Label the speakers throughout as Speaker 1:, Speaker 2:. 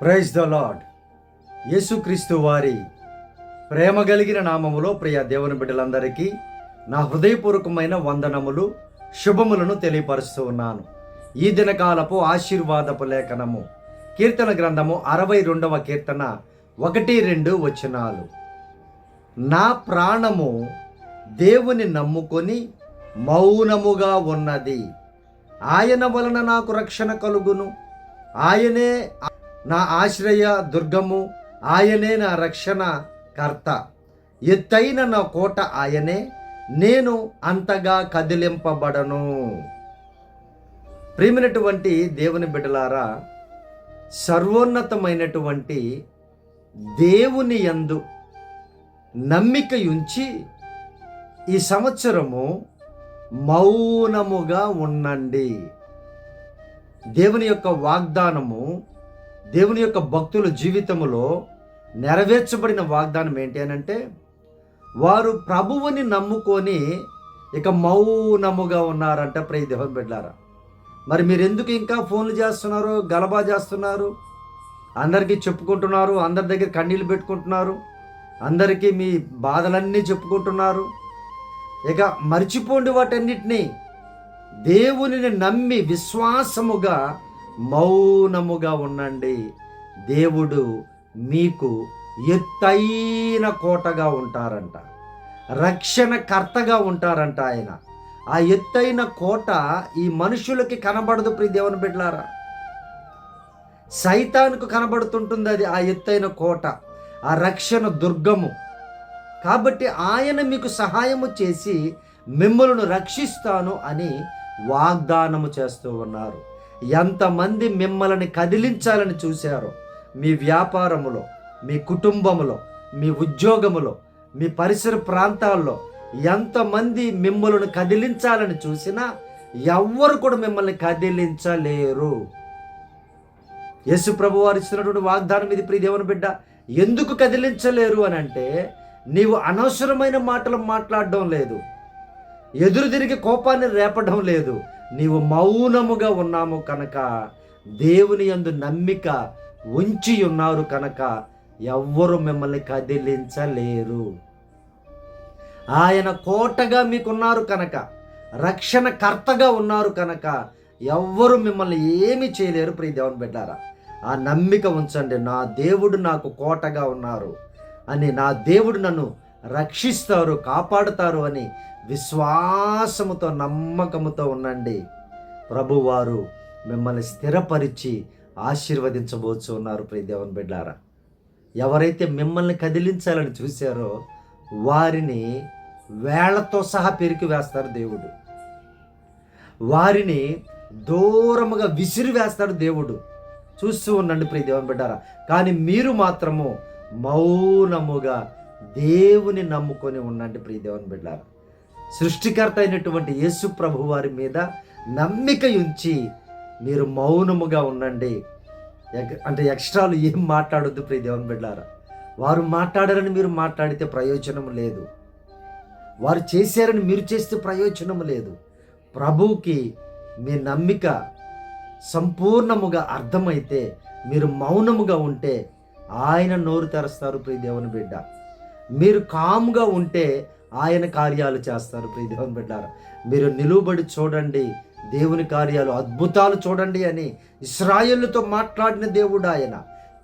Speaker 1: Praise the lord యేసుక్రీస్తు వారి ప్రేమ కలిగిన నామములో ప్రియ దేవుని బిడ్డలందరికీ నా హృదయపూర్వకమైన వందనములు శుభములను తెలియపరుస్తూ ఉన్నాను. ఈ దినకాలపు ఆశీర్వాదపు లేఖనము కీర్తన గ్రంథము అరవై రెండవ కీర్తన ఒకటి రెండు వచనాలు. నా ప్రాణము దేవుని నమ్ముకొని మౌనముగా ఉన్నది. ఆయన వలన నాకు రక్షణ కలుగును. ఆయనే నా ఆశ్రయ దుర్గము ఆయనే నా రక్షణ కర్త. ఎత్తైన నా కోట ఆయనే నేను అంతగా కదిలింపబడను. ప్రేమినటువంటి దేవుని బిడ్డలారా సర్వోన్నతమైనటువంటి దేవుని యందు నమ్మిక ఉంచి ఈ సంవత్సరము మౌనముగా ఉండండి. దేవుని యొక్క వాగ్దానము దేవుని యొక్క భక్తుల జీవితములో నెరవేర్చబడిన వాగ్దానం ఏంటి అని అంటే వారు ప్రభువుని నమ్ముకొని ఇక మౌనముగా ఉన్నారంట ప్రియ దేవం బిడ్డారా. మరి మీరు ఎందుకు ఇంకా ఫోన్లు చేస్తున్నారు గలబా చేస్తున్నారు? అందరికీ చెప్పుకుంటున్నారు అందరి దగ్గర కన్నీళ్ళు పెట్టుకుంటున్నారు అందరికీ మీ బాధలన్నీ చెప్పుకుంటున్నారు. ఇక మర్చిపోండి వాటన్నిటినీ. దేవునిని నమ్మి విశ్వాసముగా మౌనముగా ఉండండి. దేవుడు మీకు ఎత్తైన కోటగా ఉంటారంట. రక్షణ కర్తగా ఉంటారంట ఆయన. ఆ ఎత్తైన కోట ఈ మనుషులకి కనబడదు ప్రి దేవుని బిడ్డలారా. సైతానికి కనబడుతుంటుంది అది ఆ ఎత్తైన కోట ఆ రక్షణ దుర్గము. కాబట్టి ఆయన మీకు సహాయము చేసి మిమ్మల్ని రక్షిస్తాను అని వాగ్దానము చేస్తూ ఉన్నారు. ఎంతమంది మిమ్మల్ని కదిలించాలని చూశారో మీ వ్యాపారములో మీ కుటుంబములో మీ ఉద్యోగములో మీ పరిసర ప్రాంతాల్లో ఎంతమంది మిమ్మల్ని కదిలించాలని చూసినా ఎవ్వరు కూడా మిమ్మల్ని కదిలించలేరు. యేసు ప్రభు వారు ఇస్తున్నటువంటి వాగ్దానం ఇది ప్రియ దేవుని బిడ్డ. ఎందుకు కదిలించలేరు అని అంటే నీవు అనవసరమైన మాటలు మాట్లాడడం లేదు. ఎదురు తిరిగి కోపాన్ని రేపడం లేదు. నీవు మౌనముగా ఉన్నాము కనుక దేవుని యందు నమ్మిక ఉంచి ఉన్నారు కనుక ఎవ్వరు మిమ్మల్ని కదిలించలేరు. ఆయన కోటగా మీకున్నారు కనుక రక్షణ కర్తగా ఉన్నారు కనుక ఎవ్వరు మిమ్మల్ని ఏమి చేయలేరు ప్రియ దేవుని బిడ్డారా. ఆ నమ్మిక ఉంచండి నా దేవుడు నాకు కోటగా ఉన్నారు అని నా దేవుడు నన్ను రక్షిస్తారు కాపాడుతారు అని విశ్వాసముతో నమ్మకముతో ఉండండి. ప్రభువారు మిమ్మల్ని స్థిరపరిచి ఆశీర్వదించబోచు ఉన్నారు ప్రియ దేవుని బిడ్డారా. ఎవరైతే మిమ్మల్ని కదిలించాలని చూశారో వారిని వేళ్ళతో సహా పెరికి వేస్తారు దేవుడు. వారిని దూరముగా విసిరి వేస్తాడు దేవుడు. చూస్తూ ఉండండి ప్రియ దేవుని బిడ్డారా. కానీ మీరు మాత్రము మౌనముగా దేవుని నమ్ముకొని ఉండండి ప్రియ దేవుని బిడ్డారా. సృష్టికర్త అయినటువంటి యేసు ప్రభు వారి మీద నమ్మిక ఉంచి మీరు మౌనముగా ఉండండి. ఎగ్- అంటే ఎక్స్ట్రాలు ఏం మాట్లాడొద్దు ప్రియ దేవుని బిడ్డారా. వారు మాట్లాడారని మీరు మాట్లాడితే ప్రయోజనం లేదు. వారు చేశారని మీరు చేస్తే ప్రయోజనం లేదు. ప్రభువుకి మీ నమ్మిక సంపూర్ణముగా అర్థమైతే మీరు మౌనముగా ఉంటే ఆయన నోరు తెరుస్తారు ప్రియ దేవుని బిడ్డ. మీరు కామ్గా ఉంటే ఆయన కార్యాలు చేస్తారు. ప్రియ దేవుని బిడ్డారా మీరు నిలువబడి చూడండి. దేవుని కార్యాలు అద్భుతాలు చూడండి అని ఇస్రాయేళ్ళతో మాట్లాడిన దేవుడు ఆయన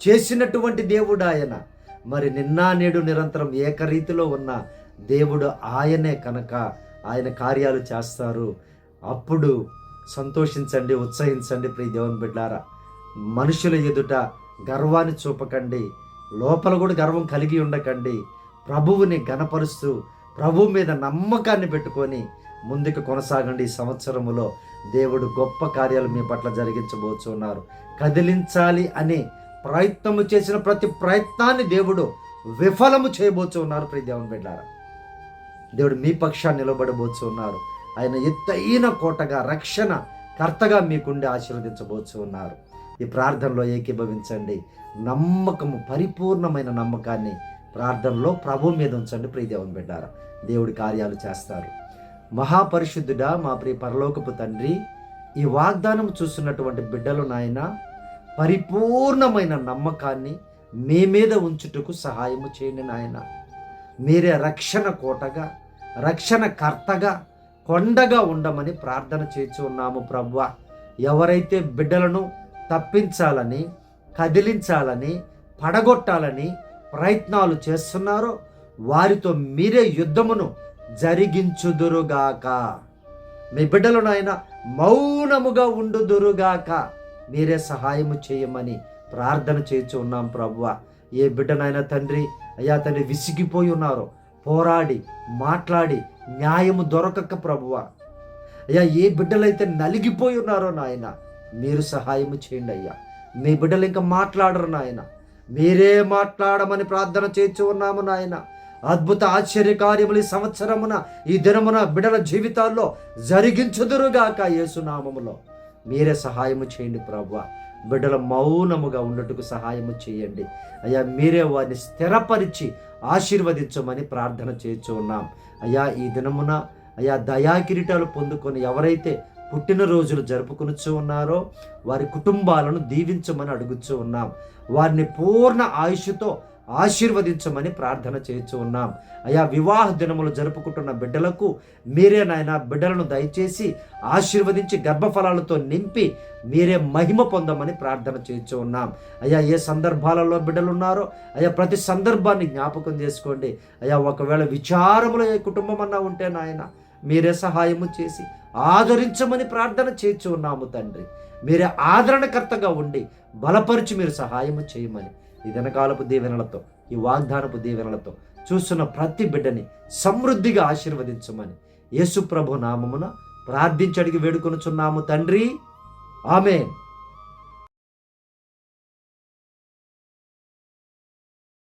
Speaker 1: చేసినటువంటి దేవుడు ఆయన మరి నిన్న నేడు నిరంతరం ఏకరీతిలో ఉన్న దేవుడు ఆయనే కనుక ఆయన కార్యాలు చేస్తారు. అప్పుడు సంతోషించండి ఉత్సహించండి ప్రియ దేవుని బిడ్డారా. మనుషుల ఎదుట గర్వాన్ని చూపకండి. లోపల కూడా గర్వం కలిగి ఉండకండి. ప్రభువుని గనపరుస్తూ ప్రభు మీద నమ్మకాన్ని పెట్టుకొని ముందుకు కొనసాగండి ఈ సంవత్సరములో. దేవుడు గొప్ప కార్యాలు మీ పట్ల జరిగించబోచు ఉన్నారు కదిలించాలి అని ప్రయత్నము చేసిన ప్రతి ప్రయత్నాన్ని దేవుడు విఫలము చేయబోచు ఉన్నారు ప్రియ దేవుని బిడ్డారా దేవుడు మీ పక్షాన్ని నిలబడబోచు ఉన్నారు ఆయన ఎత్తైన కోటగా రక్షణ కర్తగా మీకుండి ఆశీర్వదించబోచు ఉన్నారు ఈ ప్రార్థనలో ఏకీభవించండి. నమ్మకము పరిపూర్ణమైన నమ్మకాన్ని ప్రార్థనలో ప్రభు మీద ఉంచండి ప్రీదేవం బిడ్డారా. దేవుడి కార్యాలు చేస్తారు. మహాపరిశుద్ధుడా మా ప్రియ పరలోకపు తండ్రి ఈ వాగ్దానం చూస్తున్నటువంటి బిడ్డలు నాయన పరిపూర్ణమైన నమ్మకాన్ని మీ మీద ఉంచుటకు సహాయము చేయండి నాయన. మీరే రక్షణ కోటగా రక్షణ కర్తగా కొండగా ఉండమని ప్రార్థన చేసి ఉన్నాము ప్రభువ ఎవరైతే బిడ్డలను తప్పించాలని కదిలించాలని పడగొట్టాలని ప్రయత్నాలు చేస్తున్నారో వారితో మీరే యుద్ధమును జరిగించుదురుగాక. మీ బిడ్డలు నాయన మౌనముగా ఉండుదురుగాక. మీరే సహాయము చేయమని ప్రార్థన చేయించు ఉన్నాం ప్రభువ. ఏ బిడ్డనైనా తండ్రి అయ్యా తండ్రి విసిగిపోయి ఉన్నారో పోరాడి మాట్లాడి న్యాయము దొరకక ప్రభువ. అయ్యా ఏ బిడ్డలైతే నలిగిపోయి ఉన్నారో నాయన మీరు సహాయము చేయండి అయ్యా. మీ బిడ్డలు ఇంకా మాట్లాడరు నాయన. మీరే మాట్లాడమని ప్రార్థన చేయించు ఉన్నాము నాయన. అద్భుత ఆశ్చర్యకార్యములు ఈ సంవత్సరమున ఈ దినమున బిడల జీవితాల్లో జరిగించుదురుగాక యేసునామములో. మీరే సహాయము చేయండి ప్రభు బిడ్డల మౌనముగా ఉండటకు సహాయము చేయండి. అయ్యా మీరే వారిని స్థిరపరిచి ఆశీర్వదించమని ప్రార్థన చేయించు ఉన్నాం. అయ్యా ఈ దినమున అయ్యా దయా కిరీటాలు పొందుకొని ఎవరైతే పుట్టినరోజులు జరుపుకొనుచు ఉన్నారో వారి కుటుంబాలను దీవించమని అడుగుచూ ఉన్నాం. వారిని పూర్ణ ఆయుష్తో ఆశీర్వదించమని ప్రార్థన చేయొచ్చు ఉన్నాం. అయా వివాహ దినములు జరుపుకుంటున్న బిడ్డలకు మీరే నాయన బిడ్డలను దయచేసి ఆశీర్వదించి గర్భఫలాలతో నింపి మీరే మహిమ పొందమని ప్రార్థన చేయొచ్చు ఉన్నాం. అయ్యా ఏ సందర్భాలలో బిడ్డలు ఉన్నారో అయ్యా ప్రతి సందర్భాన్ని జ్ఞాపకం చేసుకోండి. అయ్యా ఒకవేళ విచారములో ఏ కుటుంబం అన్నా ఉంటే నాయన మీరే సహాయము చేసి ఆదరించమని ప్రార్థన చేయించు ఉన్నాము తండ్రి. మీరే ఆదరణకర్తగా ఉండి బలపరిచి మీరు సహాయము చేయమని ఈ దినకాలపు దీవెనలతో ఈ వాగ్దానపు దీవెనలతో చూస్తున్న ప్రతి బిడ్డని సమృద్ధిగా ఆశీర్వదించమని యేసుప్రభు నామమున ప్రార్థించడికి వేడుకొనుచున్నాము తండ్రి. ఆమెన్.